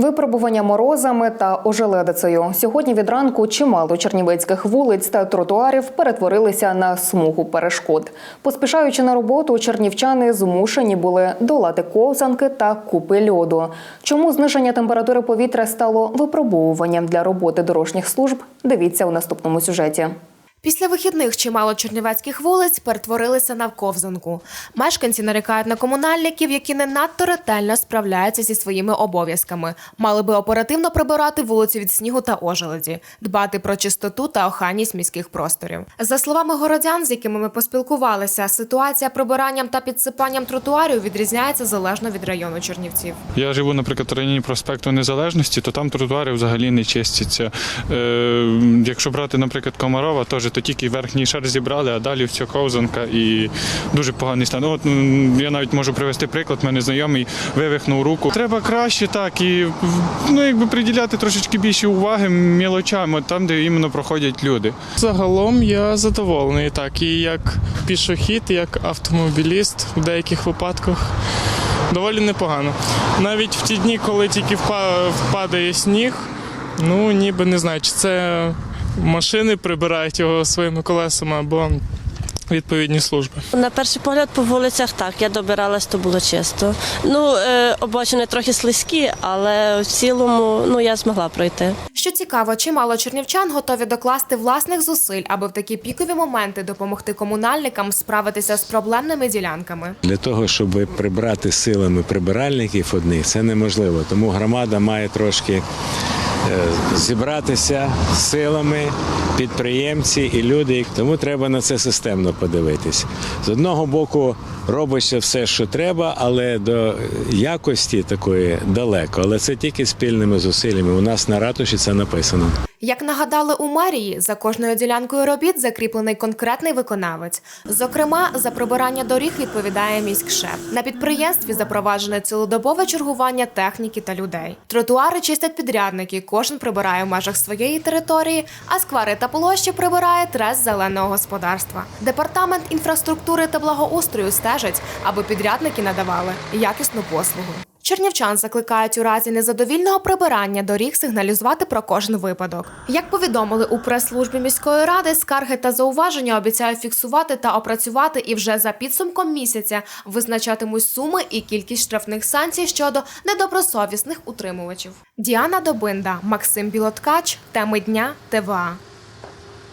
Випробування морозами та ожеледицею. Сьогодні від ранку чимало чернівецьких вулиць та тротуарів перетворилися на смугу перешкод. Поспішаючи на роботу, чернівчани змушені були долати ковзанки та купи льоду. Чому зниження температури повітря стало випробовуванням для роботи дорожніх служб? Дивіться у наступному сюжеті. Після вихідних чимало чернівецьких вулиць перетворилися на ковзанку. Мешканці нарікають на комунальників, які не надто ретельно справляються зі своїми обов'язками. Мали би оперативно прибирати вулицю від снігу та ожеледі, дбати про чистоту та охайність міських просторів. За словами городян, з якими ми поспілкувалися, ситуація прибиранням та підсипанням тротуарів відрізняється залежно від району Чернівців. Я живу, наприклад, в районі проспекту Незалежності, то там тротуари взагалі не чистяться. Е, якщо брати, наприклад, Комарова, теж то тільки верхній шар зібрали, а далі все ковзанка і дуже поганий стан. От я навіть можу привести приклад, мене знайомий вивихнув руку. Треба краще так і ну, якби приділяти трошечки більше уваги мілочам, от там, де іменно проходять люди. Загалом я задоволений так, і як пішохід, і як автомобіліст в деяких випадках доволі непогано. Навіть в ті дні, коли тільки впа- впадає сніг, ну ніби не знаю, чи це машини прибирають його своїми колесами або відповідні служби. На перший погляд по вулицях так, я добиралась, то було чисто. Ну, е, обочини трохи слизькі, але в цілому ну, я змогла пройти. Що цікаво, чимало чернівчан готові докласти власних зусиль, аби в такі пікові моменти допомогти комунальникам справитися з проблемними ділянками. Для того, щоб прибрати силами прибиральників одних, це неможливо. Тому громада має трошки зібратися силами, підприємці і люди. Тому треба на це системно подивитись. З одного боку, робиться все, що треба, але до якості такої далеко. Але це тільки спільними зусиллями. У нас на ратуші це написано. Як нагадали у мерії, за кожною ділянкою робіт закріплений конкретний виконавець. Зокрема, за прибирання доріг відповідає міськшеф. На підприємстві запроваджене цілодобове чергування техніки та людей. Тротуари чистять підрядники, кожен прибирає в межах своєї території, а сквари та площі прибирає трес зеленого господарства. Департамент інфраструктури та благоустрою стежить, аби підрядники надавали якісну послугу. Чернівчан закликають у разі незадовільного прибирання доріг сигналізувати про кожен випадок. Як повідомили у прес-службі міської ради, скарги та зауваження обіцяють фіксувати та опрацювати і вже за підсумком місяця визначатимуть суми і кількість штрафних санкцій щодо недобросовісних утримувачів. Діана Добинда, Максим Білоткач, теми дня ТВА.